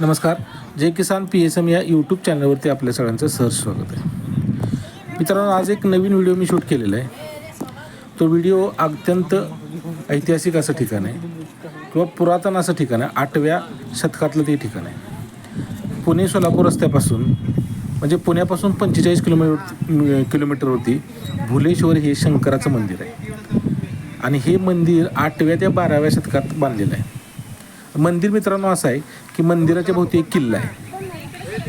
नमस्कार. जय किसान पी एस एम या यूट्यूब चॅनलवरती आपल्या सगळ्यांचं सहर्ष स्वागत आहे. मित्रांनो आज एक नवीन व्हिडिओ मी शूट केलेला आहे. तो व्हिडिओ अत्यंत ऐतिहासिक असं ठिकाण आहे. किंवा पुरातन असं ठिकाण आहे. आठव्या शतकातलं ते ठिकाण आहे. पुणे सोलापूर रस्त्यापासून म्हणजे पुण्यापासून पंचेचाळीस किलोमीटर किलोमीटरवरती भुलेश्वर हे शंकराचं मंदिर आहे. आणि हे मंदिर आठव्या ते बाराव्या शतकात बांधलेलं आहे. मंदिर मित्रांनो असं आहे की मंदिराच्या भोवती एक किल्ला आहे.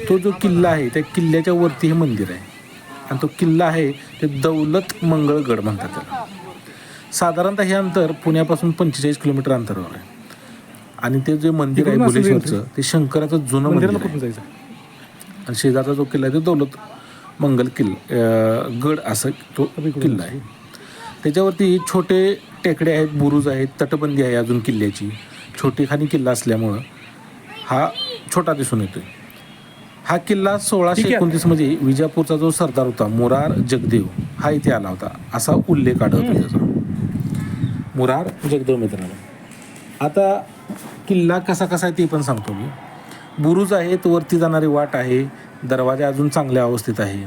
तो जो किल्ला आहे त्या किल्ल्याच्या वरती हे मंदिर आहे. आणि तो किल्ला आहे ते दौलत मंगळगड म्हणतात त्याला. साधारणतः हे अंतर पुण्यापासून पंचेचाळीस किलोमीटर अंतरावर आहे. आणि ते जे मंदिर आहे भुलेश्वरचं ते शंकराचं जुनं मंदिर जायचं? आणि शेजारचा जो किल्ला आहे तो दौलत मंगल किल्ला गड असं तो किल्ला आहे. त्याच्यावरती छोटे टेकडे आहेत बुरुज आहेत तटबंदी आहे अजून किल्ल्याची. छोटी खानी किल्ला असल्यामुळं हा छोटा दिसून येतोय. हा किल्ला सोळाशे ठीक आहे. एकोणतीसमध्ये विजापूरचा जो सरदार होता मुरार जगदेव हा इथे आला होता. असा उल्लेख आढळतो त्याचा. मुरार जगदेव मित्रांनो. आता किल्ला कसा कसा आहे ते पण सांगतो मी. बुरुज आहेत वरती जाणारी वाट आहे दरवाजा अजून चांगल्या अवस्थेत आहे.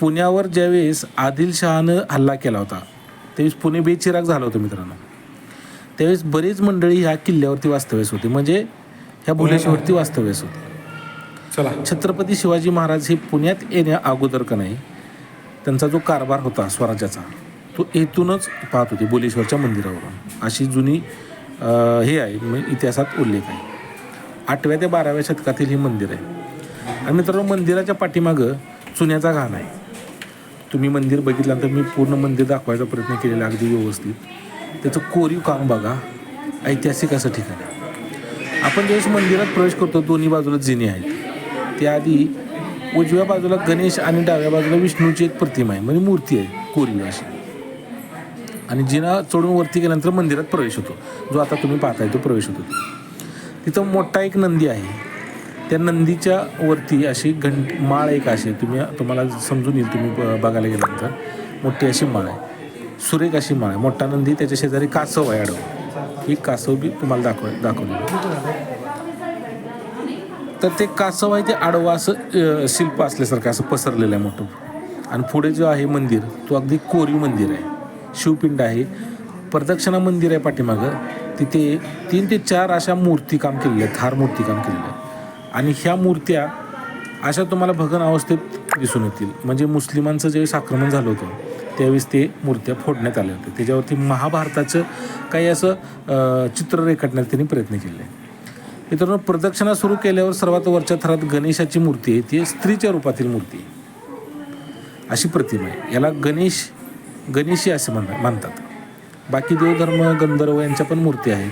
पुण्यावर ज्यावेळेस आदिलशहानं हल्ला केला होता त्यावेळेस पुणे बेचिराग झालं होतं मित्रांनो. त्यावेळेस बरीच मंडळी ह्या किल्ल्यावरती वास्तव्यास होती. म्हणजे ह्या भुलेश्वरती वास्तव्यास होती. चला. छत्रपती शिवाजी महाराज हे पुण्यात येण्या अगोदर का नाही त्यांचा जो कारभार होता स्वराज्याचा तो येथूनच पाहत होते बोलेश्वरच्या मंदिरावरून. अशी जुनी हे आहे म्हणजे इतिहासात उल्लेख आहे. आठव्या ते बाराव्या शतकातील हे मंदिर आहे. आणि मित्रांनो मंदिराच्या पाठीमागं चुन्याचा घाण आहे. तुम्ही मंदिर बघितल्यानंतर मी पूर्ण मंदिर दाखवायचा प्रयत्न केलेला अगदी व्यवस्थित. त्याचं कोरीव काम बघा. ऐतिहासिक असं ठिकाण आहे. आपण ज्यावेळेस मंदिरात प्रवेश करतो दोन्ही बाजूला जिने आहेत. त्याआधी उजव्या बाजूला गणेश आणि डाव्या बाजूला विष्णूची एक प्रतिमा आहे. म्हणजे मूर्ती आहे कोरीव अशी. आणि जिना चढून वरती गेल्यानंतर मंदिरात प्रवेश होतो. जो आता तुम्ही पाहताय तो प्रवेश होतो. तिथं मोठा एक नंदी आहे. त्या नंदीच्या वरती अशी घंट माळ एक अशी आहे. तुम्ही तुम्हाला समजून येईल तुम्ही ब- बघायला गेल्यानंतर. मोठी अशी माळ आहे. सुरेख अशी माळ आहे. मोठा नंदी त्याच्या शेजारी कासव आहे अडव ही कासव बी तुम्हाला दाखव दाखवली तर ते कासव आहे ते आडवं असं शिल्प असल्यासारखं असं पसरलेलं आहे मोठं. आणि पुढे जो आहे मंदिर तो अगदी कोरीव मंदिर आहे. शिवपिंड आहे. प्रदक्षिणा मंदिर आहे पाठीमागं. तिथे तीन ते चार अशा मूर्ती काम केलेल्या आहेत थार मूर्ती काम केलेलं आहे आणि ह्या मूर्त्या अशा तुम्हाला भगन अवस्थेत दिसून येतील. म्हणजे मुस्लिमांचं जे आक्रमण झालं होतं त्यावेळेस ते मूर्त्या फोडण्यात आल्या होत्या. त्याच्यावरती महाभारताचं काही असं चित्र रेखाटण्यात त्यांनी प्रयत्न केले. आहे मित्रांनो प्रदक्षिणा सुरू केल्यावर सर्वात वरच्या थरात गणेशाची मूर्ती आहे. ती स्त्रीच्या रूपातील मूर्ती आहे. अशी प्रतिमा आहे. याला गणेश गणेशी असे म्हण मानतात. बाकी देवधर्म गंधर्व यांच्या पण मूर्ती आहेत.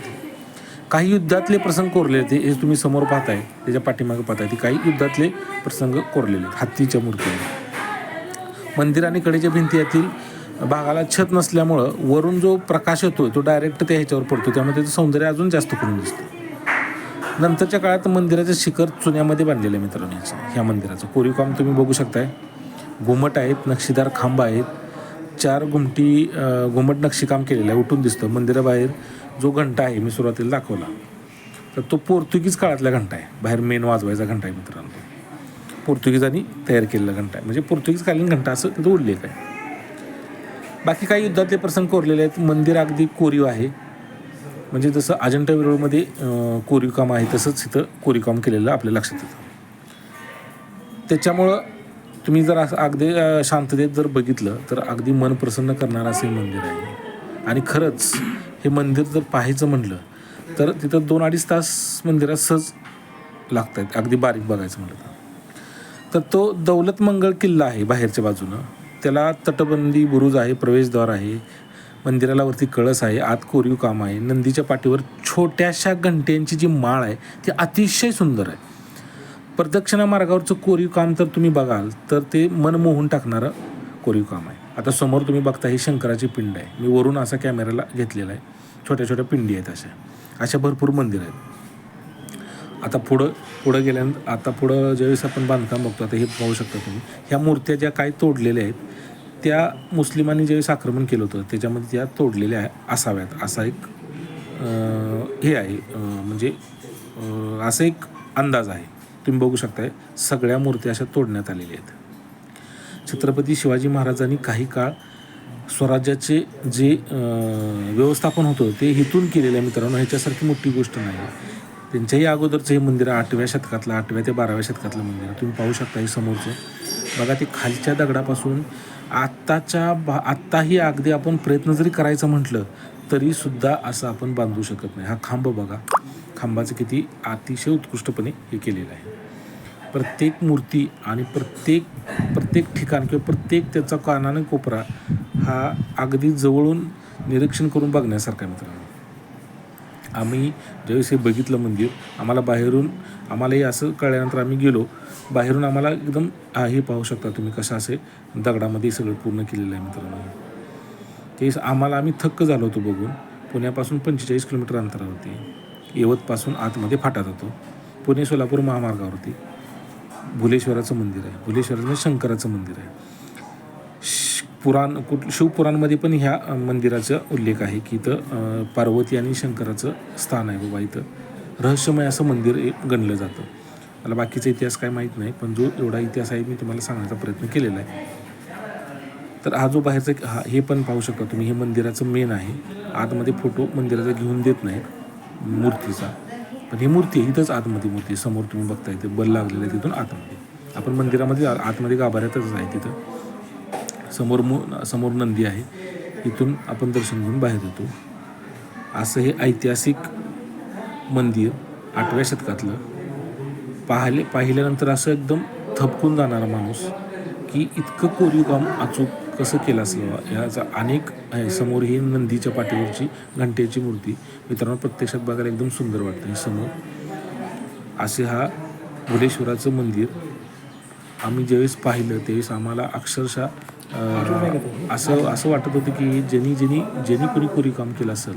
काही युद्धातले प्रसंग कोरलेले ते हे तुम्ही समोर पाहताय त्याच्या पाठीमागे पाहताय. ते काही युद्धातले प्रसंग कोरलेले आहेत. हत्तीच्या मूर्ती आहेत. मंदिर आणि कडेच्या भिंती यातील भागाला छत नसल्यामुळं वरून जो प्रकाश येतो तो डायरेक्ट त्या ह्याच्यावर पडतो. त्यामुळे त्याचं सौंदर्य अजून जास्त करून दिसतं नंतरच्या काळात मंदिराचं शिखर चुन्यामध्ये बांधलेलं आहे मित्रांनो याचं ह्या मंदिराचं. कोरीव काम तुम्ही बघू शकताय. घुमट आहेत नक्षीदार खांब आहेत. चार घुमटी घुमट नक्षीकाम केलेलं आहे उठून दिसतं. मंदिराबाहेर जो घंटा आहे मी सुरुवातीला दाखवला. तर तो पोर्तुगीज काळातला घंटा आहे. बाहेर मेन वाजवायचा घंटा आहे मित्रांनो. पोर्तुगीजांनी तयार केलेला घंटा आहे. म्हणजे पोर्तुगीजकालीन घंटा असं तिथं उल्लेख आहे. बाकी काही युद्धातले प्रसंग कोरलेले आहेत. मंदिर अगदी कोरीव आहे. म्हणजे जसं अजंठा वेरूळमध्ये कोरीव काम आहे तसंच इथं कोरीव काम केलेलं आपल्या लक्षात येतं. त्याच्यामुळं तुम्ही जर असं अगदी शांततेत जर बघितलं तर अगदी मन प्रसन्न करणारं असं हे मंदिर आहे. आणि खरंच हे मंदिर जर पाहायचं म्हटलं तर तिथं दोन अडीच तास मंदिरात सहज लागत आहेत अगदी बारीक बघायचं म्हटलं तर. तर तो दौलत मंगळ किल्ला आहे बाहेरच्या बाजूनं. त्याला तटबंदी बुरुज आहे प्रवेशद्वार आहे मंदिराला वरती कळस आहे आत कोरीव काम आहे. नंदीच्या पाठीवर छोट्याशा घंट्यांची जी माळ आहे ती अतिशय सुंदर आहे. प्रदक्षिणा मार्गावरचं कोरीव काम तर तुम्ही बघाल तर ते मन मोहून टाकणारं कोरीव काम आहे. आता समोर तुम्ही बघता ही शंकराची पिंड आहे. मी वरून असा कॅमेराला घेतलेला आहे. छोट्या छोट्या पिंडी आहेत अशा. अशा भरपूर मंदिरं आहेत. आता पुढं पुढं गेल्यानंतर आता पुढं ज्यावेळेस आपण बांधकाम बघतो आता हे पाहू शकता तुम्ही. ह्या मूर्त्या ज्या काही तोडलेल्या आहेत त्या मुस्लिमांनी ज्यावेळेस आक्रमण केलं होतं त्याच्यामध्ये त्या तोडलेल्या आहे- असाव्यात. असा एक हे आहे म्हणजे असं एक अंदाज आहे. तुम्ही बघू शकताय सगळ्या मूर्त्या अशा तोडण्यात आलेल्या आहेत. छत्रपती शिवाजी महाराजांनी काही काळ स्वराज्याचे जे व्यवस्थापन होतं ते हिथून केलेलं आहे मित्रांनो. ह्याच्यासारखी मोठी गोष्ट नाही. त्यांच्याही अगोदरचं हे मंदिर आठव्या शतकातलं आठव्या ते बाराव्या शतकातलं मंदिर आहे. तुम्ही पाहू शकता हे समोरचं. बघा ते खालच्या दगडापासून आत्ताच्या बा आत्ताही अगदी आपण प्रयत्न जरी करायचं म्हटलं तरीसुद्धा असं आपण बांधू शकत नाही. हा खांब बघा. खांबाचं किती अतिशय उत्कृष्टपणे हे केलेलं आहे. प्रत्येक मूर्ती आणि प्रत्येक प्रत्येक ठिकाण किंवा प्रत्येक त्याचा कानाने कोपरा हा अगदी जवळून निरीक्षण करून बघण्यासारखा आहे मित्रांनो. आम्ही ज्यावेळेस हे बघितलं मंदिर आम्हाला बाहेरून आम्हालाही असं कळल्यानंतर आम्ही गेलो. बाहेरून आम्हाला एकदम हा हे पाहू शकता तुम्ही कसं असे दगडामध्ये सगळं पूर्ण केलेलं आहे मित्रांनो. ते आम्हाला आम्ही थक्क झालो होतो बघून. पुण्यापासून पंचेचाळीस किलोमीटर अंतरावरती यवतपासून आतमध्ये फाटात होतो. पुणे सोलापूर महामार्गावरती. भुलेश्वराचं मंदिर आहे. भुलेश्वराचं म्हणजे शंकराचं मंदिर आहे. पुराण कुठ शिवपुराणमध्ये पण ह्या मंदिराचा उल्लेख आहे की इथं पार्वती आणि शंकराचं स्थान आहे बाबा इथं. रहस्यमय असं मंदिर गणलं जातं. मला बाकीचा इतिहास काय माहीत नाही पण जो एवढा इतिहास आहे मी तुम्हाला सांगण्याचा प्रयत्न केलेला आहे. तर हा जो बाहेरचा एक- हा हे पण पाहू शकता तुम्ही हे मंदिराचं मेन आहे. आतमध्ये फोटो मंदिराचा घेऊन देत नाही मूर्तीचा. पण ही मूर्ती आहे इथंच आतमध्ये मूर्ती आहे. समोर तुम्ही बघताय ते बल लागलेलं आहे तिथून आतमध्ये. आपण मंदिरामध्ये आतमध्ये गाभाऱ्यातच आहे तिथं. समोर मु समोर नंदी आहे. इथून आपण दर्शन घेऊन बाहेर येतो. असं हे ऐतिहासिक मंदिर आठव्या शतकातलं. पाहिले पाहिल्यानंतर असं एकदम थपकून जाणारा माणूस की इतकं कोरीव काम अचूक कसं केलं असलं बा. ह्याचा अनेक आहे समोर ही नंदीच्या पाठीवरची घंटेची मूर्ती मित्रांनो प्रत्यक्षात बघायला एकदम सुंदर वाटतं. हे समोर असे हा भुलेश्वराचं मंदिर. आम्ही ज्यावेळेस पाहिलं त्यावेळेस आम्हाला अक्षरशः असं असं वाटत होतं की ज्यांनी ज्यांनी ज्यांनी कोणी कोरी काम केलं असेल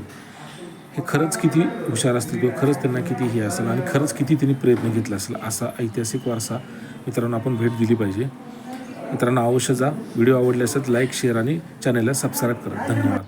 हे खरंच किती हुशार असतील किंवा खरंच त्यांना किती हे असेल आणि खरंच किती त्यांनी प्रयत्न घेतला असेल असा ऐतिहासिक वारसा मित्रांनो आपण भेट दिली पाहिजे. मित्रांनो अवश्य जा. व्हिडिओ आवडले असेल लाईक शेअर आणि चॅनलला सबस्क्राईब करा. धन्यवाद.